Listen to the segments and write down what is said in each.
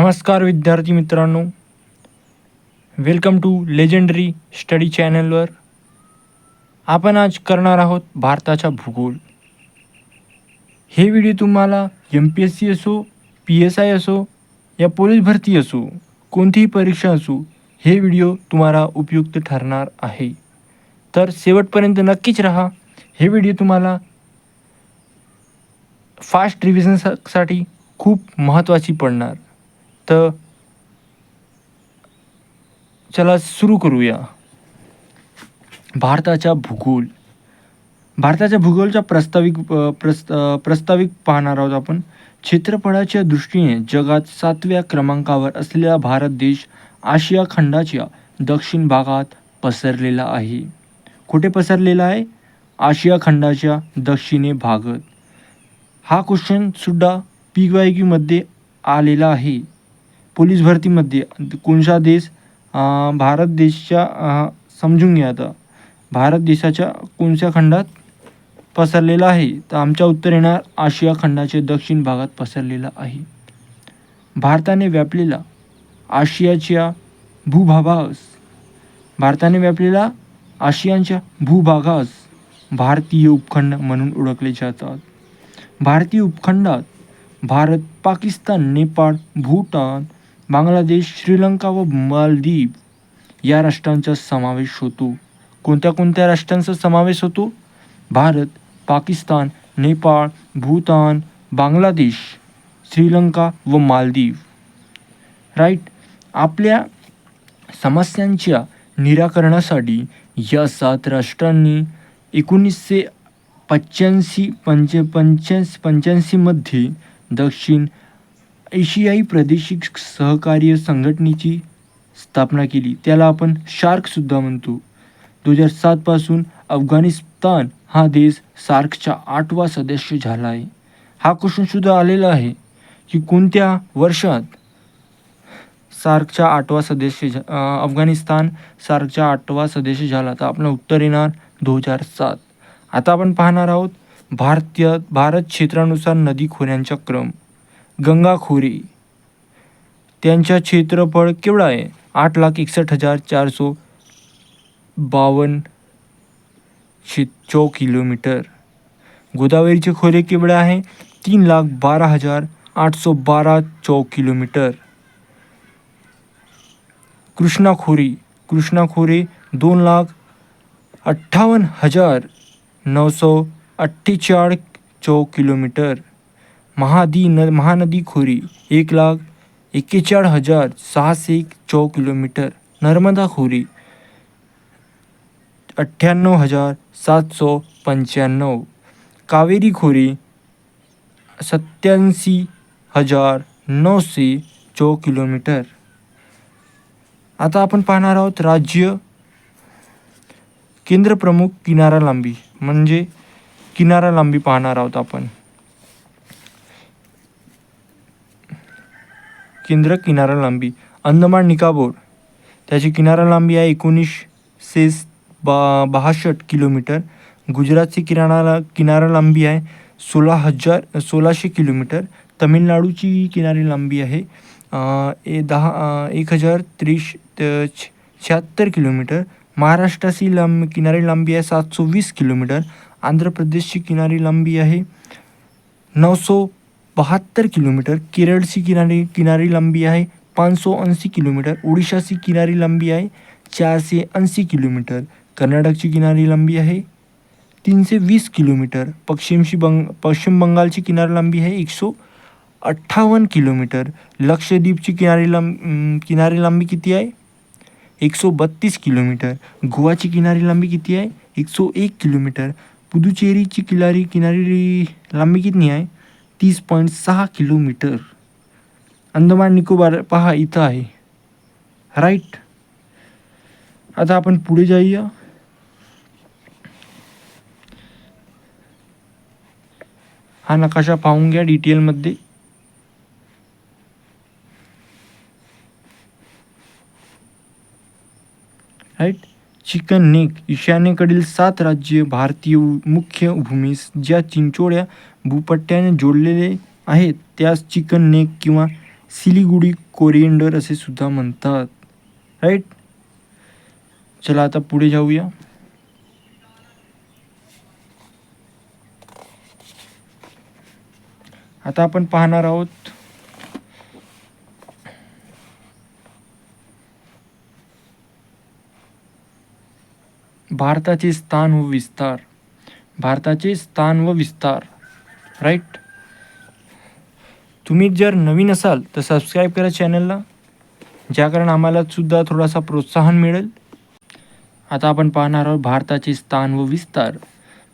नमस्कार विद्यार्थी मित्रांनो. वेलकम टू लेजेंडरी स्टडी चॅनलवर आपण आज करणार आहोत भारताचा भूगोल. हे व्हिडिओ तुम्हाला एम पी एस सी असो पी एस आय असो या पोलीस भरती असो कोणतीही परीक्षा असो हे व्हिडिओ तुम्हाला उपयुक्त ठरणार आहे. तर शेवटपर्यंत नक्कीच राहा. हे व्हिडिओ तुम्हाला फास्ट रिव्हिजनसाठी खूप महत्त्वाची पडणार. तर चला सुरू करूया. भारताचा भूगोल. भारताच्या भूगोलच्या प्रस्ताविक प्रस्त प्रस्ताविक पाहणार आहोत आपण. क्षेत्रफळाच्या दृष्टीने जगात सातव्या क्रमांकावर असलेला भारत देश आशिया खंडाच्या दक्षिण भागात पसरलेला आहे. कुठे पसरलेला आहे? आशिया खंडाच्या दक्षिणे भागात. हा क्वेश्चन सुद्धा पी वाय क्यूमध्ये आलेला आहे. पोलीस भरतीमध्ये कोणता देश भारत देशच्या समजून घ्या आता. भारत देशाच्या कोणत्या खंडात पसरलेला आहे? तर आमच्या उत्तर येणार आशिया खंडाच्या दक्षिण भागात पसरलेला आहे. भारताने व्यापलेला आशियाच्या भूभागास भारताने व्यापलेला आशियाच्या भूभागास भारतीय उपखंड म्हणून ओळखले जातात. भारतीय उपखंडात भारत पाकिस्तान नेपाळ भूटान बांगलादेश श्रीलंका व मालदीव या राष्ट्रांचा समावेश होतो. कोणत्या कोणत्या राष्ट्रांचा समावेश होतो? भारत पाकिस्तान नेपाळ भूतान बांगलादेश श्रीलंका व मालदीव. राईट आपल्या समस्यांच्या निराकरणासाठी या सात राष्ट्रांनी एकोणीसशे पंच्याऐंशी पंच पंच्याऐंशी पंच्याऐंशीमध्ये दक्षिण एशियाई प्रादेशिक सहकार्य संघटनेची स्थापना केली. त्याला आपण शार्कसुद्धा म्हणतो. दोन हजार सातपासून अफगाणिस्तान हा देश सार्कचा आठवा सदस्य झाला आहे. हा क्वेश्चनसुद्धा आलेला आहे की कोणत्या वर्षात सार्कचा आठवा सदस्य झा- अफगाणिस्तान सार्कचा आठवा सदस्य झाला? तर आपलं उत्तर येणार दोन हजार सात. आता आपण पाहणार आहोत भारतीय भारत क्षेत्रानुसार नदी खोऱ्यांचा क्रम. गंगाखोरी. त्यांचा त्यांच्या क्षेत्रफळ केवढा आहे? आठ लाख एकसष्ट हजार चार सो बावन्न शे चौ किलोमीटर. गोदावरीचे खोरे केवढे आहे? तीन लाख बारा हजार आठ सौ बारा चौ किलोमीटर. कृष्णा कृष्णाखोरे कृष्णा दोन लाख अठ्ठावन्न हजार नऊ सौ अठ्ठेचाळ चौ किलोमीटर. महादी न, महानदी खोरी, एक लाख एक्केचाळीस हज़ार सहाशे चौ किलोमीटर. नर्मदा खोरी, अठ्ठ्याण्णव हज़ार सात सौ पंच्याण्णव. कावेरी खोरी सत्याऐंशी हज़ार नऊशे चौ किलोमीटर. आता आपण पाहणार आहोत राज्य केंद्रप्रमुख किनारा लांबी. म्हणजे किनारा लांबी पाहणार आहोत आपण. केंद्र किनारा लांबी अंदमान निकाबोर. त्याची किनारा लांबी आहे एकोणीसशे बा बासष्ट किलोमीटर. गुजरातची किनारा किनारा लांबी आहे सोळा हजार सोळाशे किलोमीटर. तमिळनाडूची किनारी लांबी आहे ए दहा एक हजार त्रीस त- छ- शहात्तर किलोमीटर. महाराष्ट्राची लांब किनारी लांबी आहे सातशे वीस किलोमीटर. आंध्र प्रदेशची किनारी लांबी आहे नऊशे बहात्तर किलोमीटर केरळची किनारी किनारी लांबी आहे. पाचशे ऐंशी किलोमीटर ओडिशाची किनारी लांबी आहे. चारशे ऐंशी किलोमीटर कर्नाटकची किनारी लांबी आहे. तीनशे वीस किलोमीटर पश्चिमची बंग पश्चिम बंगालची किनारी लांबी आहे. एकशे अठ्ठावन्न किलोमीटर लक्षद्वीपची किनारी लांब किनारी लांबी किती आहे? एकशे बत्तीस किलोमीटर गोवाची किनारी लांबी किती आहे? एकशे एक किलोमीटर पुदुचेरीची किनारी किनारी लांबी किती आहे? तीस पॉईंट सहा किलोमीटर. अंदमान निकोबार पहा इथं आहे. राईट आता आपण पुढे जाऊया. हा नकाशा पाहून घ्या डिटेलमध्ये राईट चिकन नेक ईशान्येकडील सात राज्ये भारतीय मुख्य भूमीस ज्या चिंचोळ्या भूपट्ट्याने जोडलेले आहेत त्यास चिकन नेक किंवा सिलिगुडी कोरिएंडर असे सुद्धा म्हणतात. राईट चला आता पुढे जाऊया. आता आपण पाहणार आहोत भारताचे स्थान व विस्तार. भारताचे स्थान व विस्तार. राईट तुम्ही जर नवीन असाल तर सबस्क्राईब करा चॅनलला ज्या कारण आम्हाला सुद्धा थोडासा प्रोत्साहन मिळेल. आता आपण पाहणार आहोत भारताचे स्थान व विस्तार.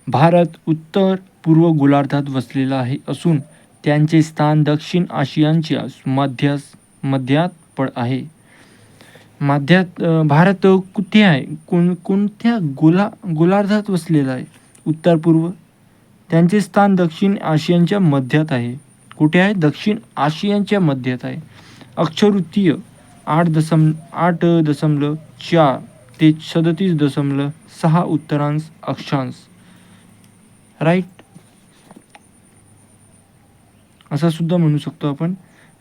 भारत उत्तर पूर्व गोलार्धात वसलेला आहे असून त्यांचे स्थान दक्षिण आशियाच्या मध्यास मध्यात पड आहे. मध्यात भारत कुठे आहे? कोण कोणत्या गोला गोलार्धात वसलेला आहे? उत्तर पूर्व. त्यांचे स्थान दक्षिण आशियाच्या मध्यात आहे. कुठे आहे? दक्षिण आशियांच्या मध्यात आहे. अक्षरवृत्तीय आठ दशम आठ दशमलव चार ते सदतीस दशमलव सहा उत्तरांश अक्षांश. राईट असा सुद्धा म्हणू शकतो आपण.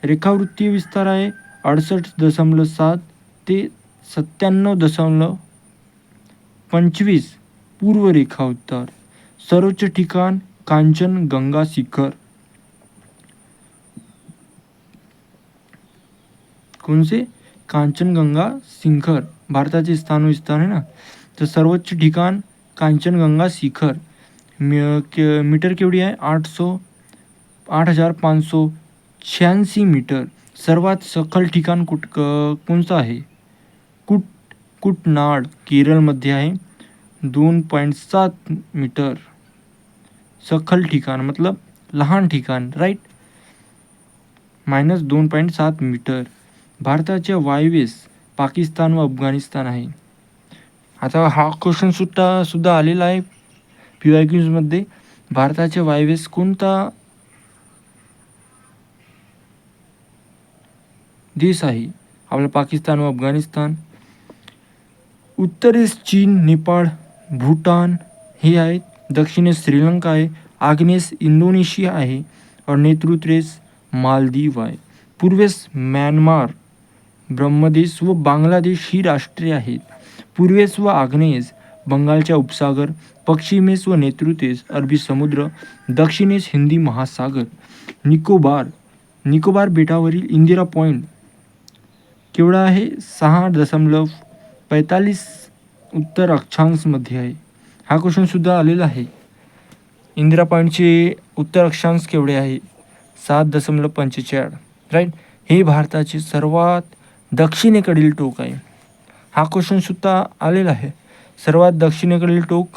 रेखावृत्तीय विस्तार आहे अडसष्ट दशमलव सात ते सत्त्याण्णव दशमलव पंचवीस पूर्व रेखा उत्तर सर्वोच्च ठिकाण कांचन गंगा शिखर. कोणसे? कांचनगंगा शिखर. भारताचे स्थान विस्तार आहे ना? तर सर्वोच्च ठिकाण कांचनगंगा शिखर. के- मीटर केवढी आहे? आठ सो आठ हजार पाचशे शहाऐंशी मीटर. सर्वात सखल ठिकाण कुठ कोणतं आहे? कुट कुटनाड केरळमध्ये आहे. दोन पॉईंट सात मीटर. सखल ठिकाण मतलब लहान ठिकाण राईट मायनस दोन पॉईंट सात मीटर. भारताच्या वायव्येस पाकिस्तान व अफगाणिस्तान आहे. आता हा क्वेश्चन सुद्धा सुद्धा आलेला आहे. पी वाय क्यूजमध्ये भारताच्या वायव्येस कोणता देश आहे? आपला पाकिस्तान व अफगाणिस्तान. उत्तरेस चीन नेपाळ भूटान हे आहेत. दक्षिणेस श्रीलंका आहे. आग्नेस इंडोनेशिया आहे. और नेतृत्वेस मालदीव आहे. पूर्वेस म्यानमार ब्रह्मदेश व बांगलादेश ही राष्ट्रे आहेत. पूर्वेस व आग्नेस बंगालच्या उपसागर पश्चिमेस व नेतृत्वेस अरबी समुद्र दक्षिणेस हिंदी महासागर. निकोबार निकोबार बेटावरील इंदिरा पॉईंट केवढा आहे? सहा दशमलव पैतालीस उत्तर अक्षांशमध्ये आहे. हा क्वेश्चनसुद्धा आलेला आहे. इंदिरा पॉईंटचे उत्तर अक्षांश केवढे आहे? सात दशमलव पंचेचाळ. राईट हे भारताचे सर्वात दक्षिणेकडील टोक आहे. हा क्वेश्चनसुद्धा आलेला आहे. सर्वात दक्षिणेकडील टोक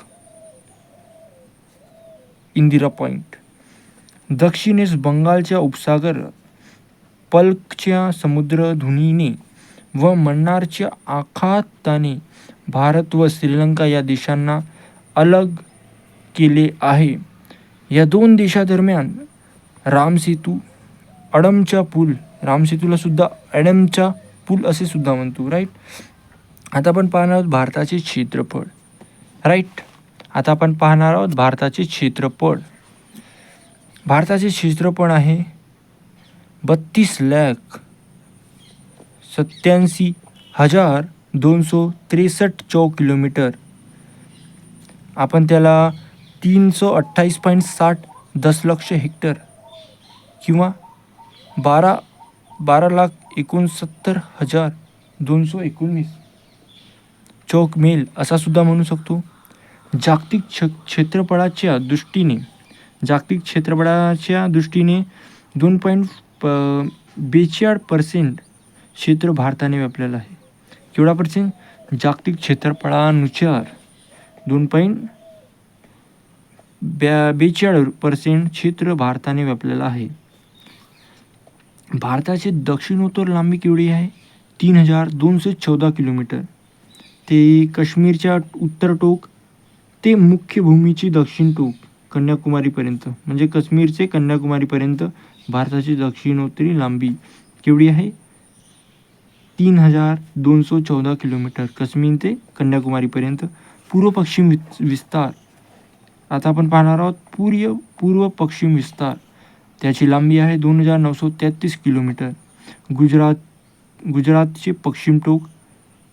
इंदिरा पॉईंट दक्षिणेस बंगालच्या उपसागर पल्कच्या समुद्रधुनीने व मन्नारच्या आखाताने भारत व श्रीलंका या देशांना अलग केले आहे. या दोन देशादरम्यान रामसेतू अडमचा पूल रामसेतूला सुद्धा अडमचा पूल असे सुद्धा म्हणतो राईट आता आपण पाहणार आहोत भारताचे क्षेत्रफळ राईट आता आपण पाहणार आहोत भारताचे क्षेत्रफळ. भारताचे क्षेत्रफळ आहे बत्तीस लाख सत्याऐंशी हजार दोनशे त्रेसष्ट चौ किलोमीटर. आपण त्याला तीनशे अठ्ठावीस पॉईंट साठ दशलक्ष हेक्टर किंवा बारा बारा लाख एकोणसत्तर हजार दोनशे एकोणवीस चौक मेल असा सुद्धा म्हणू शकतो. जागतिक क्ष क्षेत्रफळाच्या दृष्टीने जागतिक क्षेत्रफळाच्या दृष्टीने दोन पॉईंट प बेचाळ पर्सेंट क्षेत्र भारताने व्यापलेलं आहे. केवढा पर्सेंट जागतिक क्षेत्रफळानुसार दोन पॉईंट ब्या बेचाळ पर्सेंट क्षेत्र भारताने व्यापलेलं आहे. भारताची दक्षिणोत्तर लांबी केवढी आहे? तीन हजार दोनशे चौदा किलोमीटर. ते काश्मीरच्या उत्तर टोक ते मुख्य भूमीची दक्षिण टोक कन्याकुमारीपर्यंत. म्हणजे काश्मीरचे कन्याकुमारीपर्यंत भारताची दक्षिणोत्तरी लांबी केवढी आहे? तीन हजार दोनशे चौदा किलोमीटर काश्मीर ते कन्याकुमारीपर्यंत पूर्व पश्चिम विस् विस्तार. आता आपण पाहणार आहोत पूर्य पूर्व पश्चिम विस्तार. त्याची लांबी आहे दोन हजार नऊशे तेहतीस किलोमीटर. गुजरात गुजरातचे पश्चिम टोक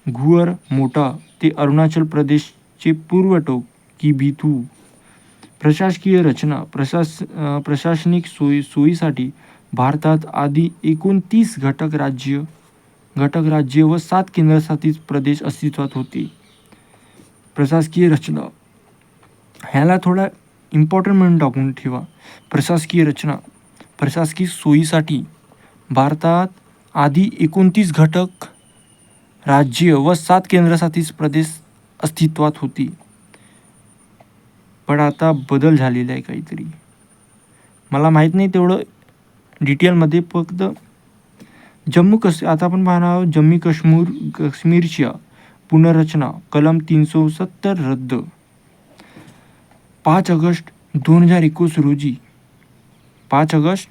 घुअर मोटा ते अरुणाचल प्रदेशचे पूर्व टोक की बिथू प्रशासकीय रचना प्रशास प्रशासनिक सोयी सोयीसाठी भारतात आधी एकोणतीस घटक राज्य घटक राज्य व सात केंद्रशासित प्रदेश अस्तित्वात होते. प्रशासकीय रचना. ह्याला थोडा इम्पॉर्टंट म्हणून टाकून ठेवा. प्रशासकीय रचना. प्रशासकीय सोयीसाठी भारतात आधी एकोणतीस घटक राज्य व सात केंद्रशासित प्रदेश अस्तित्वात होती. पण आता बदल झालेला आहे काहीतरी. मला माहीत नाही तेवढं डिटेलमध्ये फक्त जम्मू कश आता आपण पाहणार आहोत जम्मू काश्मीर काश्मीरच्या पुनर्रचना कलम तीनशे सत्तर रद्द. पाच ऑगस्ट दोन हजार एकोणीस रोजी. पाच ऑगस्ट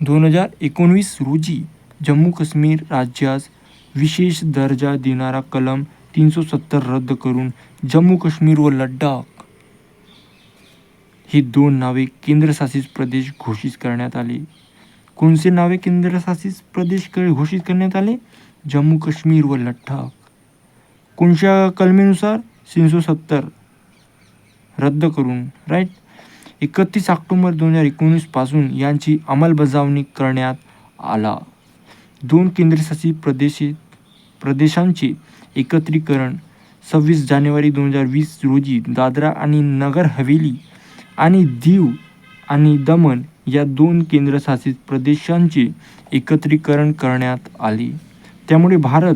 दोन हजार एकोणवीस रोजी जम्मू काश्मीर राज्यास विशेष दर्जा देणारा कलम तीनशे सत्तर रद्द करून जम्मू काश्मीर व लडाख ही दोन नावे केंद्रशासित प्रदेश घोषित करण्यात आले. कोणसे नावे केंद्रशासित प्रदेश घोषित करण्यात आले? जम्मू काश्मीर व लडाख. कोणत्या कलमेनुसार? तीनशे सत्तर. रद्द करून. राईट एकतीस ऑक्टोबर दोन हजार एकोणीसपासून यांची अंमलबजावणी करण्यात आला. दोन केंद्रशासित प्रदेशे प्रदेशांचे एकत्रीकरण सव्वीस जानेवारी दोन हजार वीस रोजी दादरा आणि नगर हवेली आणि दीव आणि दमण या दोन केंद्रशासित प्रदेशांचे एकत्रीकरण करण्यात आले. त्यामुळे भारत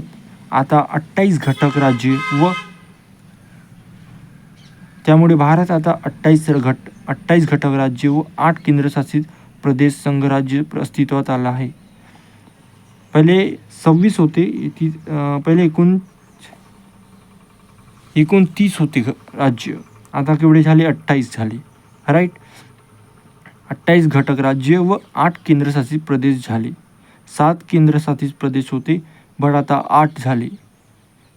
आता अठ्ठावीस घटक राज्ये व त्यामुळे भारत आता अठ्ठावीस घट अठ्ठावीस घटक राज्य व आठ केंद्रशासित प्रदेश संघराज्य अस्तित्वात आला आहे. पहिले सव्वीस होते ती पहिले एकूण एकोणतीस होते घ राज्य. आता केवढे झाले? अठ्ठावीस झाले. राईट अठ्ठावीस घटक राज्य व आठ केंद्रशासित प्रदेश झाले. सात केंद्रशासित प्रदेश होते बट आता आठ झाले.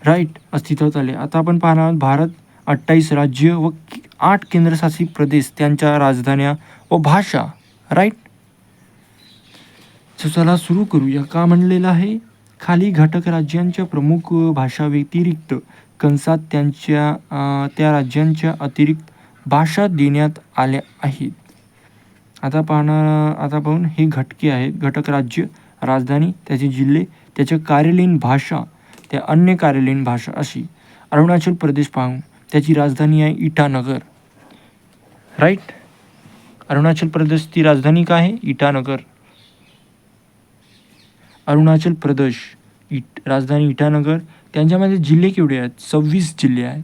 राईट अस्तित्वात आले. आता आपण पाहणार आहोत भारत अठ्ठावीस राज्य व आठ केंद्रशासित प्रदेश त्यांच्या राजधान्या व भाषा. राईट? सो चला सुरू करूया. का म्हणलेलं आहे? खाली घटक राज्यांच्या प्रमुख भाषा व्यतिरिक्त कंसात त्यांच्या त्या राज्यांच्या अतिरिक्त भाषा देण्यात आल्या आहेत. आता पाहणार आता पाहून हे घटके आहेत घटक राज्य राजधानी त्याचे जिल्हे त्याच्या कार्यालयीन भाषा त्या अन्य कार्यालयीन भाषा अशी. अरुणाचल प्रदेश पाहून त्याची राजधानी आहे इटानगर. राईट अरुणाचल प्रदेशची राजधानी काय आहे? इटानगर. अरुणाचल प्रदेश इट राजधानी इटानगर त्यांच्यामध्ये जिल्हे केवढे आहेत? सव्वीस जिल्हे आहेत.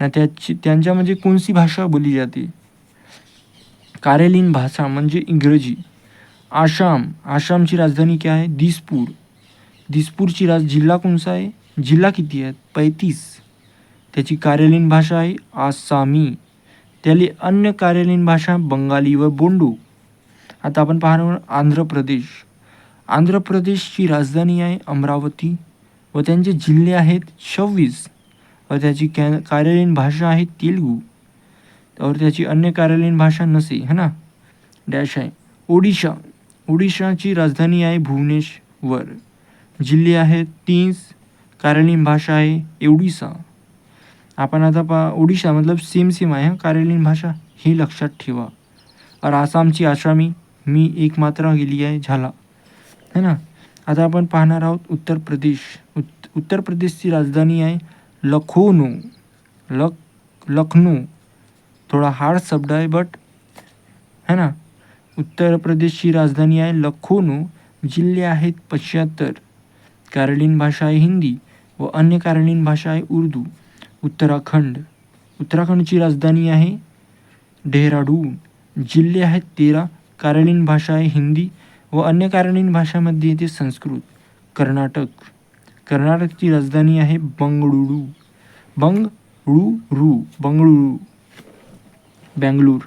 ना त्याची त्यांच्यामध्ये कोणती भाषा बोलली जाते? कार्यालयीन भाषा म्हणजे इंग्रजी. आसाम आसामची राजधानी काय आहे दिसपूर. दिसपूरची राज जिल्हा कोणचा आहे? जिल्हा किती आहेत? पैतीस. त्याची कार्यालयीन भाषा आहे आसामी. त्याली अन्य कार्यालयीन भाषा बंगाली व बोंडू. आता आपण पाहणार आंध्र प्रदेश. आंध्र प्रदेशची राजधानी आहे अमरावती व त्यांचे जिल्हे आहेत सव्वीस व त्याची कॅ कार्यालयीन भाषा आहे तेलगू. त्यावर त्याची अन्य कार्यालयीन भाषा नसे है ना? डॅश आहे. ओडिशा. ओडिशाची राजधानी आहे भुवनेश्वर. जिल्हे आहेत तीस कार्यालयीन भाषा आहे एवढीसा. आपण आता पा ओडिशा मतलब सेम सेम आहे कार्यालयीन भाषा हे लक्षात ठेवा. और आसामची आसामी मी एक मात्रा गेली आहे झाला. है ना? आता आपण पाहणार आहोत उत्तर प्रदेश. उत् उत्तर प्रदेशची राजधानी आहे लखोनो लख लखनौ थोडा हार्ड शब्द आहे बट है ना? उत्तर प्रदेशची राजधानी आहे लखनौ जिल्हे आहेत पश्चात्तर कार्यालयीन भाषा आहे हिंदी व अन्य कार्यालयीन भाषा आहे उर्दू उत्तराखंड. उत्तराखंडची राजधानी आहे डेहराडून. जिल्हे आहेत तेरा कार्यालयीन भाषा आहे हिंदी व अन्य कार्यालयीन भाषामध्ये येते संस्कृत कर्नाटक. कर्नाटकची राजधानी आहे बंगळुरू. बंगळुरू बंगळुरू. बँगलोर.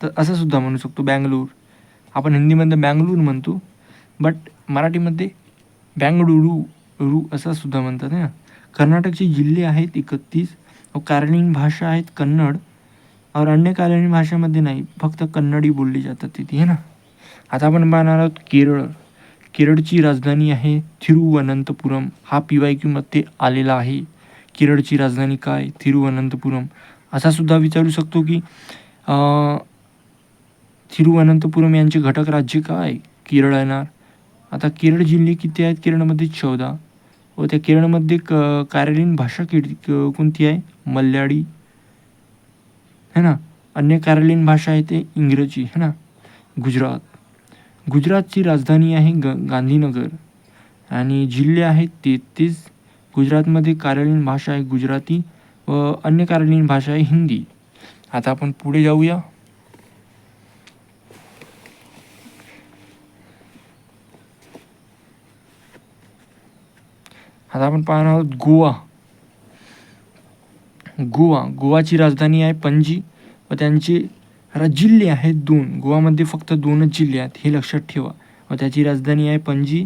तर असं सुद्धा म्हणू शकतो बँगलोर. आपण हिंदीमध्ये बँगलूर म्हणतो बट मराठीमध्ये बँगळुरू रू असं सुद्धा म्हणतात ना कर्नाटकचे जिल्हे आहेत एकतीस कारणीन भाषा आहेत कन्नड और अन्य कार्यालयीन भाषेमध्ये नाही फक्त कन्नडी बोलली जातात तिथे है ना. आता आपण पाहणार आहोत केरळ. केरळची राजधानी आहे थिरुवनंतपुरम. हा पी वाय क्यूमध्ये आलेला आहे. केरळची राजधानी काय? थिरुवनंतपुरम. असा सुद्धा विचारू शकतो की थिरुवनंतपुरम यांचे घटक राज्य काय? केरळ येणार. आता केरळ जिल्हे किती आहेत? केरळमध्ये चौदा. व त्या केरळमध्ये क कार्यालयीन भाषा किती कोणती आहे? मल्याळी. है ना? अन्य कार्यालयीन भाषा आहे ते इंग्रजी. है ना? गुजरात. गुजरातची राजधानी आहे ग गांधीनगर. आणि जिल्हे आहेत तेहतीस. गुजरातमध्ये कार्यालयीन भाषा आहे गुजराती व अन्य कार्यालयीन भाषा आहे हिंदी. आता आपण पुढे जाऊया. आता आपण पाहणार आहोत गोवा. गोवा गोवाची राजधानी आहे पणजी व त्यांचे जिल्हे आहेत दोन. गोवामध्ये फक्त दोनच जिल्हे आहेत हे लक्षात ठेवा. व त्याची राजधानी आहे पणजी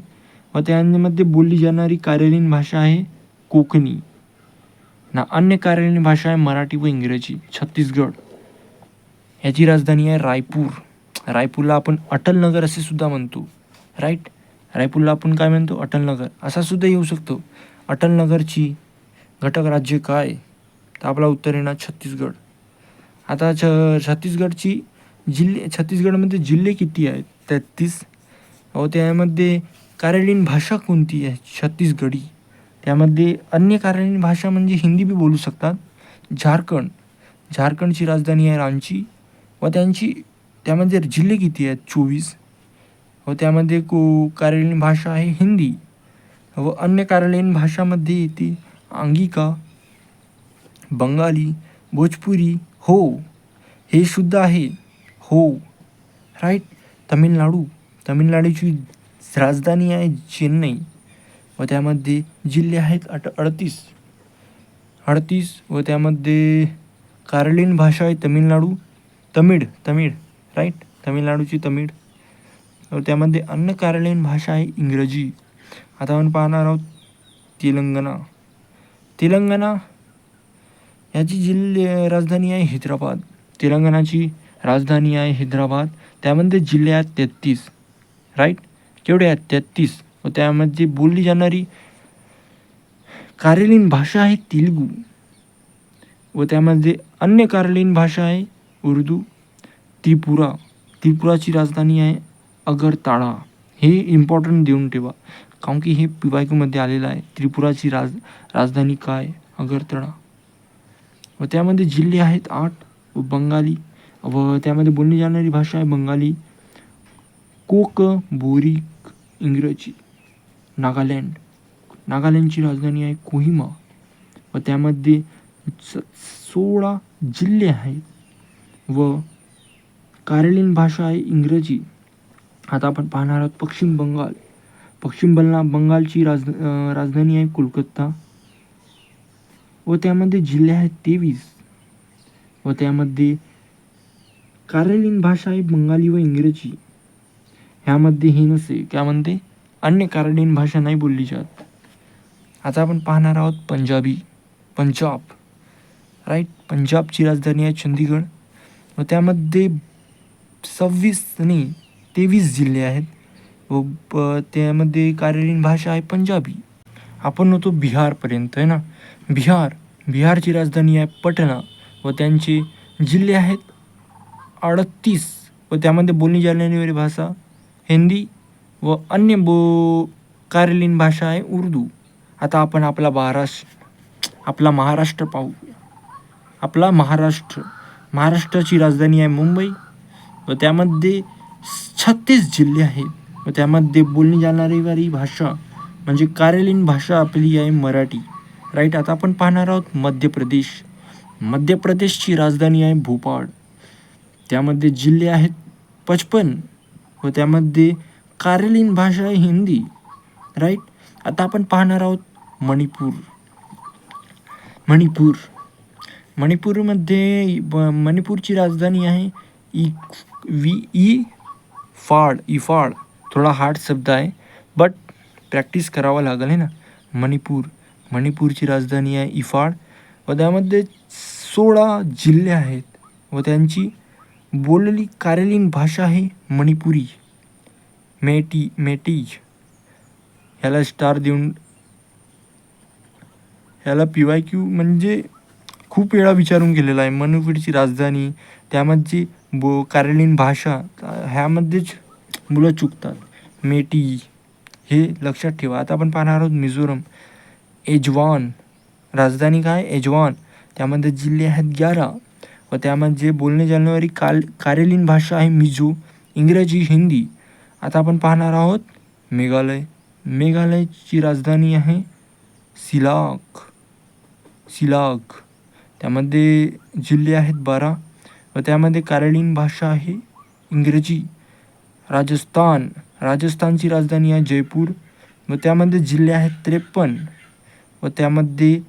व त्यांमध्ये बोलली जाणारी कार्यालयीन भाषा आहे कोकणी. ना अन्य कार्यालयीन भाषा आहे मराठी व इंग्रजी छत्तीसगड ह्याची राजधानी आहे रायपूर। रायपूरला आपण अटलनगर असे सुद्धा म्हणतो. राईट रायपूरला आपण काय म्हणतो? अटलनगर असा सुद्धा येऊ शकतो. अटलनगरची घटक राज्य काय? तर आपला उत्तर येणार छत्तीसगड आता छ छत्तीसगडची जिल्हे छत्तीसगडमध्ये जिल्हे किती आहेत? तेहतीस. व त्यामध्ये कार्यालयीन भाषा कोणती आहे? छत्तीसगडी त्यामध्ये अन्य कार्यालयीन भाषा म्हणजे हिंदी बी बोलू शकतात. झारखंड. झारखंडची राजधानी आहे रांची. व त्यांची त्यामध्ये जिल्हे किती आहेत? चोवीस. व त्यामध्ये को कार्यालयीन भाषा आहे हिंदी. व अन्य कार्यालयीन भाषामध्ये येते अंगिका बंगाली भोजपुरी हो. हे सुद्धा आहे. हो. राईट तमिळनाडू तमिळनाडूची राजधानी आहे चेन्नई. व त्यामध्ये जिल्हे आहेत अट अडतीस. अडतीस व त्यामध्ये कार्यालयीन भाषा आहे तमिळनाडू. तमिळ तमिळ राईट तमिळनाडूची तमिळ. व त्यामध्ये अन्य कार्यालयीन भाषा आहे इंग्रजी. आता आपण पाहणार आहोत तेलंगणा. तेलंगणा याची जिल्हे राजधानी आहे हैदराबाद. तेलंगणाची राजधानी आहे हैदराबाद. त्यामध्ये जिल्हे आहेत तेहतीस राईट केवढे आहेत तेहतीस? व त्यामध्ये बोलली जाणारी कार्यालयीन भाषा आहे तेलुगू. व त्यामध्ये अन्य कार्यालयीन भाषा आहे उर्दू त्रिपुरा. त्रिपुराची राजधानी आहे अगरताळा. हे इम्पॉर्टंट देऊन ठेवा. कारण की हे पिवायकूमध्ये आलेलं आहे. त्रिपुराची राज राजधानी काय? अगरतळा. व त्यामध्ये जिल्हे आहेत आठ व बंगाली. व त्यामध्ये बोलली जाणारी भाषा आहे बंगाली. कोक बोरिक इंग्रजी. नागालँड. नागालँडची राजधानी आहे कोहिमा. व त्यामध्ये स सोळा जिल्हे आहेत. व कार्यालयीन भाषा आहे इंग्रजी. आता आपण पाहणार आहोत पश्चिम बंगाल. पश्चिम बंगा बंगालची राज राजधानी आहे कोलकाता. व त्यामध्ये जिल्हे आहेत तेवीस. व त्यामध्ये कार्यालयीन भाषा आहे बंगाली व इंग्रजी. ह्यामध्ये हे नसे. म्हणते? अन्य कार्यालयीन भाषा नाही बोलली जात. आता आपण पाहणार आहोत पंजाबी पंजाब. राईट पंजाबची राजधानी आहे चंदीगड व त्यामध्ये सव्वीस नाही तेवीस जिल्हे आहेत. व प- त्यामध्ये कार्यालयीन भाषा आहे पंजाबी. आपण होतो बिहारपर्यंत आहे ना? बिहार बिहारची राजधानी आहे पटना. व त्यांचे जिल्हे आहेत अडतीस. व त्यामध्ये बोलली जाणारी भाषा हिंदी व अन्य बो कार्यालयीन भाषा आहे उर्दू. आता आपण आपला महाराष्ट्र आपला महाराष्ट्र पाहू आपला महाराष्ट्र. महाराष्ट्राची राजधानी आहे मुंबई. व त्यामध्ये छत्तीस जिल्हे आहेत. व त्यामध्ये बोलली जाणारी वारी भाषा म्हणजे कार्यालयीन भाषा आपली आहे मराठी. राईट आता आपण पाहणार आहोत मध्य प्रदेश. मध्य प्रदेशची राजधानी आहे भोपाळ. त्यामध्ये जिल्हे आहेत पचपन. व त्यामध्ये कार्यालयीन भाषा आहे हिंदी राईट आता आपण पाहणार आहोत मणिपूर. मणिपूर. मणिपूरमध्ये ब- मणिपूरची राजधानी आहे ई वी ई फाड इफाड थोडा हार्ड शब्द आहे बट प्रॅक्टिस करावं लागेल आहे ना? मणिपूर. मणिपूरची राजधानी आहे इफाड व त्यामध्ये सोळा जिल्हे आहेत. व त्यांची बोललेली कार्यालयीन भाषा आहे मणिपुरी. मेटी मेटीज. ह्याला स्टार देऊन ह्याला पी वाय क्यू म्हणजे खूप वेळा विचारून गेलेला आहे. मनुपीडची राजधानी त्यामध्ये बो कार्यालयीन भाषा ह्यामध्येच मुलं चुकतात. मेटी हे लक्षात ठेवा. आता आपण पाहणार आहोत मिझोरम. एजवान. राजधानी काय? एजवान. त्यामध्ये जिल्हे आहेत ग्यारा. व त्यामध्ये बोलणे जानेवारी काल कार्यालयीन भाषा आहे मिझो इंग्रजी हिंदी. आता आपण पाहणार आहोत मेघालय. मेघालयची राजधानी आहे सिलाक. सिलाक. त्यामध्ये जिल्हे आहेत बारा व त्यामध्ये कार्यालीन भाषा आहे इंग्रजी. राजस्थान. राजस्थानची राजधानी आहे जयपूर व त्यामध्ये जिल्हे आहेत त्रेपन्न व त्यामध्ये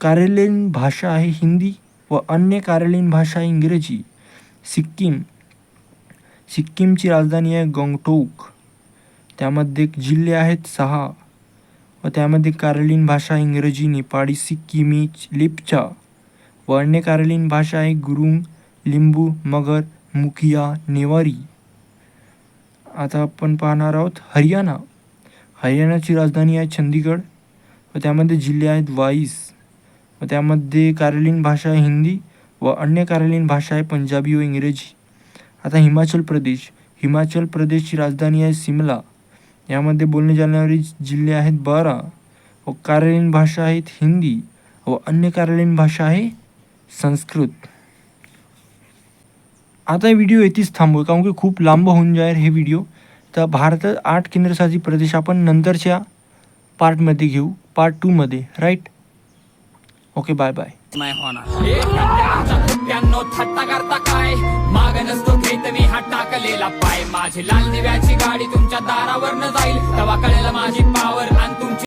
कार्यालयीन भाषा आहे हिंदी व अन्य कार्यालयीन भाषा आहे इंग्रजी. सिक्कीम. सिक्कीमची राजधानी आहे गंगटोक. त्यामध्ये जिल्हे आहेत सहा. व त्यामध्ये कार्लीन भाषा इंग्रजी नेपाळी सिक्कीमी लिपचा. व अन्य कार्लीन भाषा आहे गुरुंग लिंबू मगर मुखिया नेवारी. आता आपण पाहणार आहोत हरियाणा. हरियाणाची राजधानी आहे चंदीगड व त्यामध्ये जिल्हे आहेत वाईस. व त्यामध्ये कार्लीन भाषा आहे हिंदी. व अन्य कार्लीन भाषा आहे पंजाबी व इंग्रजी. आता हिमाचल प्रदेश. हिमाचल प्रदेशची राजधानी आहे सिमला. यामध्ये बोलणे जाणारी जिल्हे आहेत बारा. व कार्यालयीन भाषा आहेत हिंदी. व अन्य कार्यालयीन भाषा आहे संस्कृत. आता व्हिडिओ येथेच थांबवू कारण की खूप लांब होऊन जाईल हे व्हिडिओ. तर भारतात आठ केंद्रशासित प्रदेश आपण नंतरच्या पार्टमध्ये घेऊ. पार्ट टूमध्ये राईट ओके बाय बाय नाही होणार. माझी लाल दिव्याची गाडी तुमच्या दारावर न जाईल. तवा कळेल माझी पावर आणि तुमची